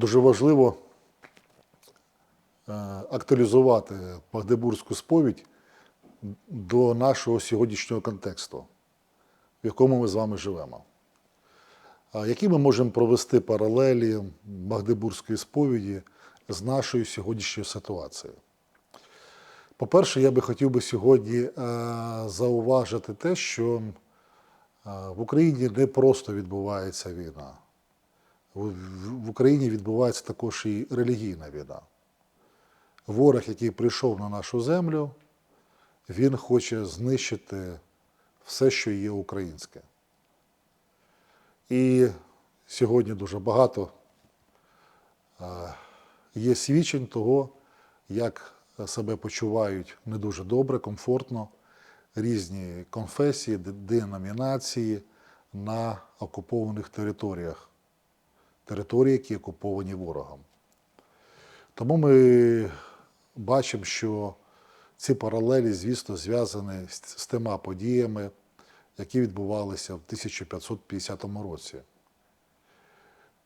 дуже важливо е, актуалізувати Магдебурзьку сповідь до нашого сьогоднішнього контексту, в якому ми з вами живемо. Які ми можемо провести паралелі Магдебурзької сповіді з нашою сьогоднішньою ситуацією? По-перше, я би хотів би сьогодні е, зауважити те, що е, в Україні не просто відбувається війна. В, Україні відбувається також і релігійна війна. Ворог, який прийшов на нашу землю, він хоче знищити все, що є українське. І сьогодні дуже багато е, є свідчень того, як себе почувають не дуже добре, комфортно різні конфесії, деномінації на окупованих територіях, території, які окуповані ворогом. Тому ми бачимо, що ці паралелі, звісно, зв'язані з, тими подіями, які відбувалися в 1550 році.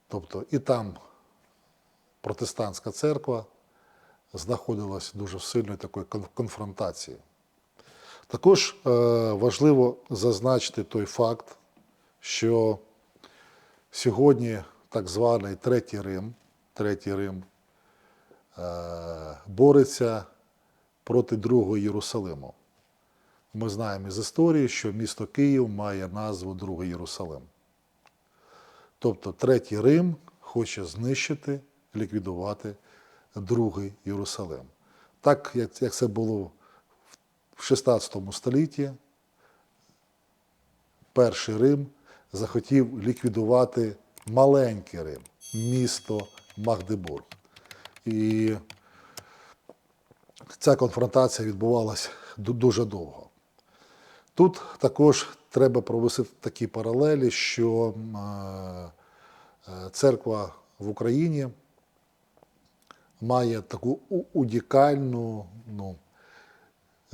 Тобто і там протестантська церква знаходилась дуже в сильної такої конфронтації. Також е, важливо зазначити той факт, що сьогодні так званий Третій Рим, Третій Рим е, бореться проти Другого Єрусалиму. Ми знаємо із історії, що місто Київ має назву Другий Єрусалим. Тобто Третій Рим хоче знищити, ліквідувати Другий Єрусалим. Так, як, це було в 16 столітті, перший Рим захотів ліквідувати маленький Рим, місто Магдебург. І ця конфронтація відбувалася дуже довго. Тут також треба провести такі паралелі, що е, е, церква в Україні має таку унікальну ну,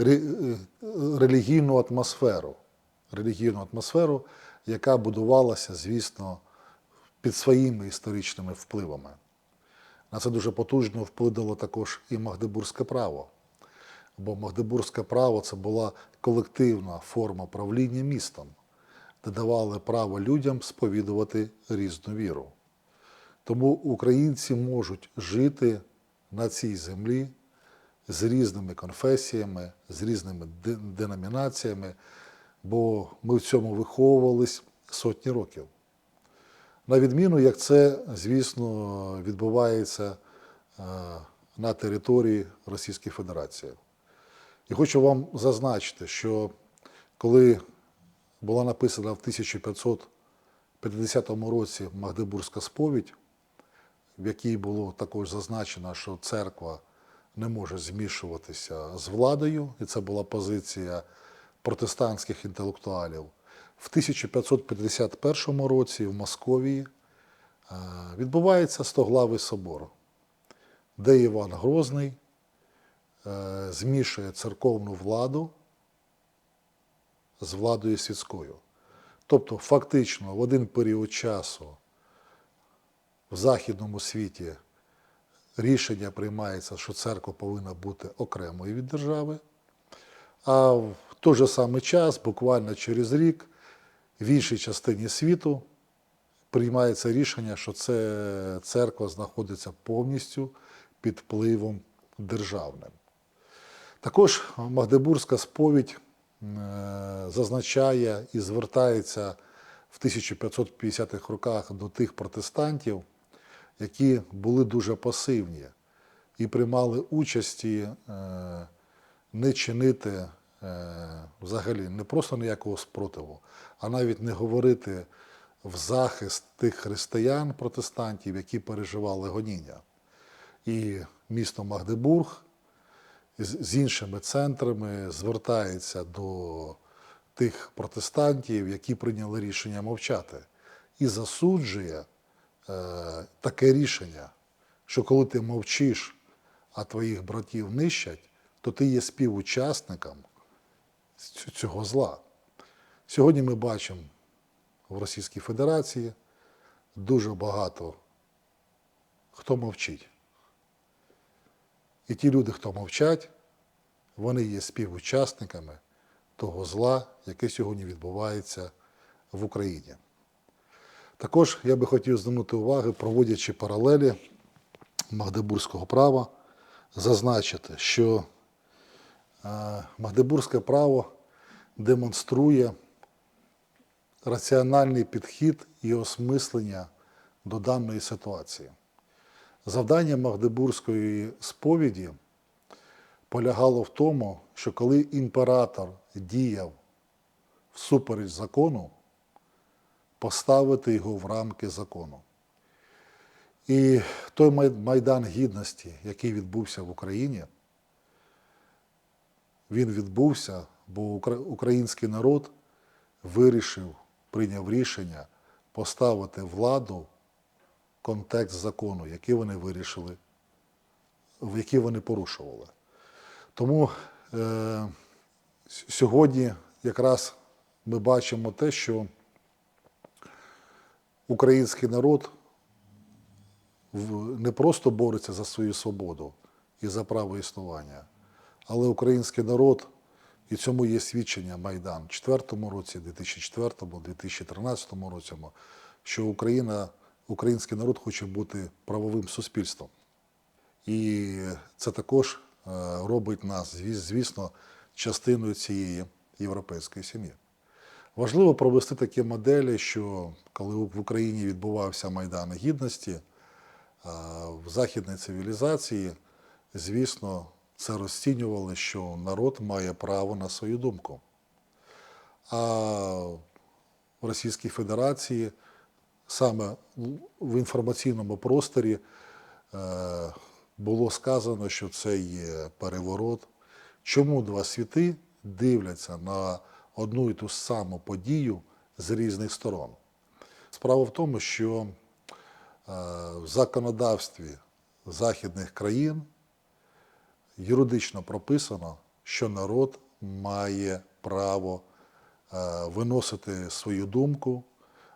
е, релігійну атмосферу, релігійну атмосферу, яка будувалася, звісно, під своїми історичними впливами. На це дуже потужно вплинуло також і Магдебурзьке право. Бо Магдебурзьке право це була колективна форма правління містом, де давали право людям сповідувати різну віру. Тому українці можуть жити на цій землі з різними конфесіями, з різними деномінаціями, бо ми в цьому виховувались сотні років. На відміну, як це, звісно, відбувається е, на території Російської Федерації. І хочу вам зазначити, що коли була написана в 1550 році Магдебурзька сповідь, в якій було також зазначено, що церква не може змішуватися з владою, і це була позиція протестантських інтелектуалів. В 1551 році в Московії е, відбувається Стоглавий собор, де Іван Грозний е, змішує церковну владу з владою світською. Тобто, фактично, в один період часу в західному світі рішення приймається, що церква повинна бути окремою від держави, а в той же самий час, буквально через рік, в іншій частині світу приймається рішення, що це церква знаходиться повністю під впливом державним. Також Магдебурзька сповідь е, зазначає і звертається в 1550-х роках до тих протестантів, які були дуже пасивні і приймали участі е, не чинити взагалі не просто ніякого спротиву, а навіть не говорити в захист тих християн, протестантів, які переживали гоніння. І місто Магдебург з іншими центрами звертається до тих протестантів, які прийняли рішення мовчати, і засуджує е, таке рішення, що коли ти мовчиш, а твоїх братів нищать, то ти є співучасником цього зла. Сьогодні ми бачимо в Російській Федерації дуже багато хто мовчить. І ті люди, хто мовчать, вони є співучасниками того зла, яке сьогодні відбувається в Україні. Також я би хотів звернути увагу, проводячи паралелі Магдебурзького права, зазначити, що Магдебурзьке право демонструє раціональний підхід і осмислення до даної ситуації. Завдання Магдебурзької сповіді полягало в тому, що коли імператор діяв всупереч закону, поставити його в рамки закону. І той майдан гідності, який відбувся в Україні, він відбувся, бо український народ вирішив, прийняв рішення поставити владу контекст закону, який вони вирішили, в який вони порушували. Тому е, сьогодні якраз ми бачимо те, що український народ не просто бореться за свою свободу і за право існування, але український народ, і цьому є свідчення Майдан в 2004 році, 2004, 2013 році, що Україна, український народ хоче бути правовим суспільством. І це також е, робить нас, звісно, частиною цієї європейської сім'ї. Важливо провести такі моделі, що коли в Україні відбувався Майдан Гідності, в західній цивілізації, звісно, це розцінювали, що народ має право на свою думку. А в Російській Федерації саме в інформаційному просторі е, було сказано, що це є переворот. Чому два світи дивляться на одну і ту саму подію з різних сторон? Справа в тому, що е, в законодавстві західних країн юридично прописано, що народ має право е, виносити свою думку,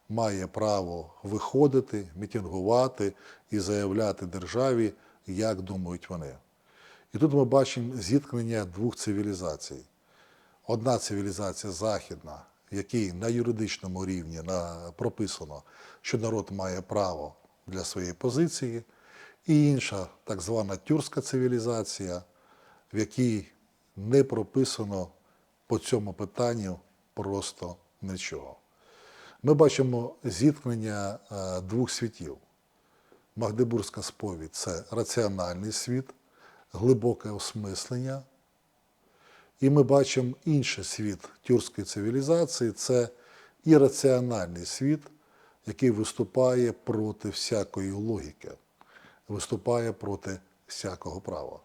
має право виходити, мітингувати і заявляти державі, як думають вони. І тут ми бачимо зіткнення двох цивілізацій. Одна цивілізація західна, якій на юридичному рівні прописано, що народ має право для своєї позиції, і інша так звана тюркська цивілізація, в якій не прописано по цьому питанню просто нічого. Ми бачимо зіткнення е, двох світів. Магдебурзька сповідь це раціональний світ, глибоке осмислення. І ми бачимо інший світ тюркської цивілізації це ірраціональний світ, який виступає проти всякої логіки, виступає проти всякого права.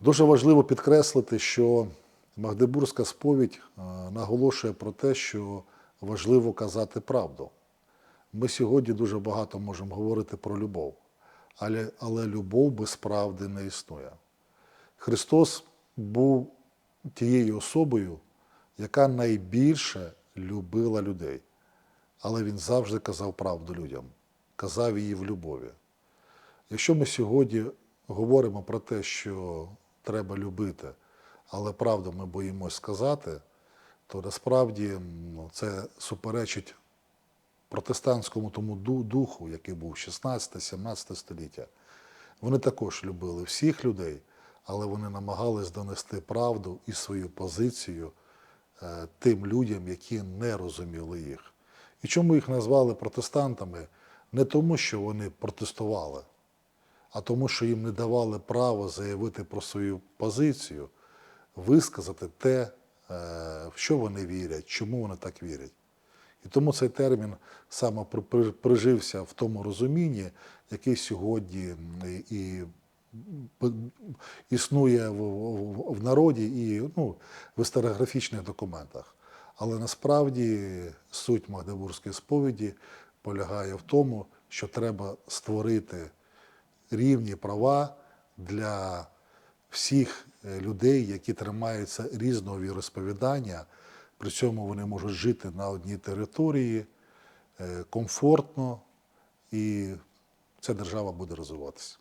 Дуже важливо підкреслити, що Магдебурзька сповідь е, наголошує про те, що важливо казати правду. Ми сьогодні дуже багато можемо говорити про любов, але, але любов без правди не існує. Христос був тією особою, яка найбільше любила людей. Але він завжди казав правду людям, казав її в любові. Якщо ми сьогодні говоримо про те, що треба любити, але правду ми боїмось сказати, то насправді ну, це суперечить протестантському тому духу, який був 16-17 століття. Вони також любили всіх людей, але вони намагались донести правду і свою позицію е, тим людям, які не розуміли їх. І чому їх назвали протестантами? Не тому, що вони протестували, а тому, що їм не давали право заявити про свою позицію, висказати те, е, в що вони вірять, чому вони так вірять. І тому цей термін саме при- при- прижився в тому розумінні, який сьогодні і існує в народі і ну, в історіографічних документах. Але насправді суть Магдебурзької сповіді полягає в тому, що треба створити рівні права для всіх е, людей, які тримаються різного віросповідання. При цьому вони можуть жити на одній території е, комфортно і ця держава буде розвиватися.